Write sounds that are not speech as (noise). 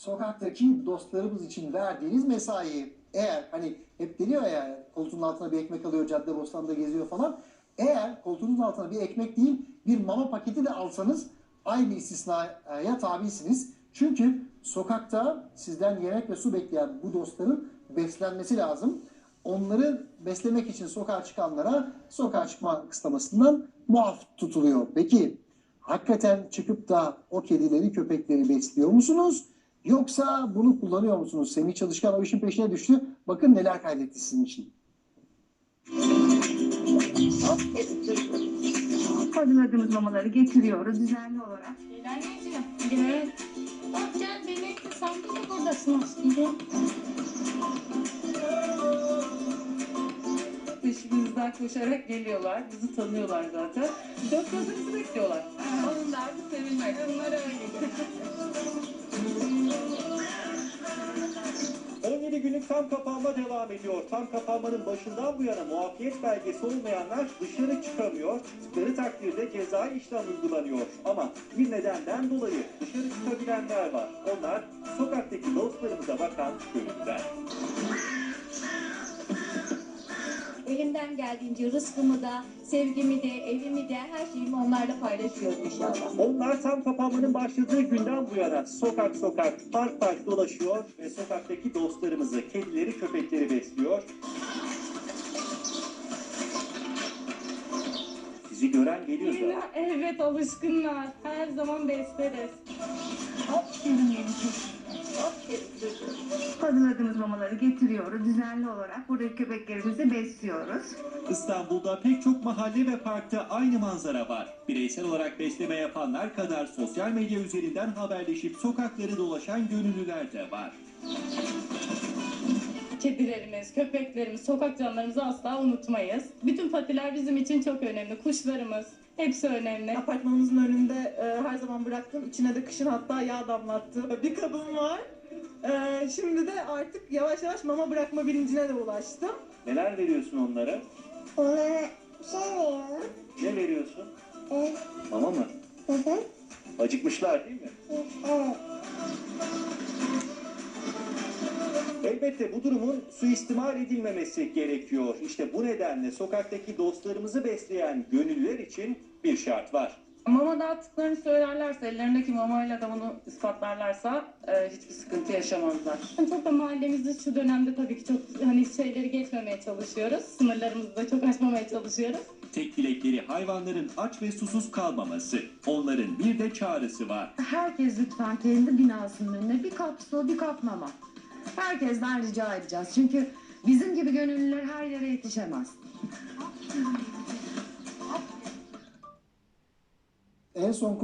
sokaktaki dostlarımız için verdiğiniz mesai eğer hani hep deniyor ya koltuğun altına bir ekmek alıyor cadde bostanda geziyor falan. Eğer koltuğunuzun altına bir ekmek değil bir mama paketi de alsanız aynı istisnaya tabisiniz. Çünkü sokakta sizden yemek ve su bekleyen bu dostların beslenmesi lazım. Onları beslemek için sokağa çıkanlara sokağa çıkma kısıtlamasından muaf tutuluyor. Peki hakikaten çıkıp da o kedileri köpekleri besliyor musunuz? Yoksa bunu kullanıyor musunuz? Semih Çalışkan o işin peşine düştü. Bakın neler kaydetti sizin için. Hazırladığımız mamaları getiriyoruz düzenli olarak. Anneciğim. Evet. Bak gel birlikte sen de buradasın aslında. Peşimizden koşarak geliyorlar. Bizi tanıyorlar zaten. Dört gözümüzü bekliyorlar. Onun derdi sevilmek. Onlar öyle. (laughs) tam kapanma devam ediyor. Tam kapanmanın başından bu yana muafiyet belgesi olmayanlar dışarı çıkamıyor. Çıktıkları takdirde cezai işlem uygulanıyor. Ama bir nedenden dolayı dışarı çıkabilenler var. Onlar sokaktaki dostlarımıza bakan gönüllüler. Geldiğince rızkımı da, sevgimi de, evimi de, her şeyimi onlarla paylaşıyorum inşallah. Onlar tam kapanmanın başladığı günden bu yana sokak sokak, park park dolaşıyor ve sokaktaki dostlarımızı, kedileri, köpekleri besliyor. Sizi gören geliyor zaten. Evet alışkınlar. Her zaman besleriz. Hazırladığımız mamaları getiriyoruz düzenli olarak. Buradaki köpeklerimizi besliyoruz. İstanbul'da pek çok mahalle ve parkta aynı manzara var. Bireysel olarak besleme yapanlar kadar sosyal medya üzerinden haberleşip sokakları dolaşan gönüllüler de var. Kedilerimiz, köpeklerimiz, sokak canlarımızı asla unutmayız. Bütün patiler bizim için çok önemli. Kuşlarımız hepsi önemli. Apartmanımızın önünde e, her zaman bıraktım. İçine de kışın hatta yağ damlattım. Bir kabım var. E, şimdi de artık yavaş yavaş mama bırakma bilincine de ulaştım. Neler veriyorsun onlara? Onlara şey veriyorum. Ne veriyorsun? Evet. Mama mı? Hı hı. Acıkmışlar değil mi? Evet. Elbette bu durumun suistimal edilmemesi gerekiyor. İşte bu nedenle sokaktaki dostlarımızı besleyen gönüllüler için bir şart var. Mama dağıttıklarını söylerlerse, ellerindeki mamayla da bunu ispatlarlarsa e, hiçbir sıkıntı yaşamazlar. Çok da mahallemizde şu dönemde tabii ki çok hani şeyleri geçmemeye çalışıyoruz. Sınırlarımızı da çok aşmamaya çalışıyoruz. Tek dilekleri hayvanların aç ve susuz kalmaması. Onların bir de çağrısı var. Herkes lütfen kendi binasının önüne bir kap su, bir kap mama. Herkesten rica edeceğiz. Çünkü bizim gibi gönüllüler her yere yetişemez. En son konu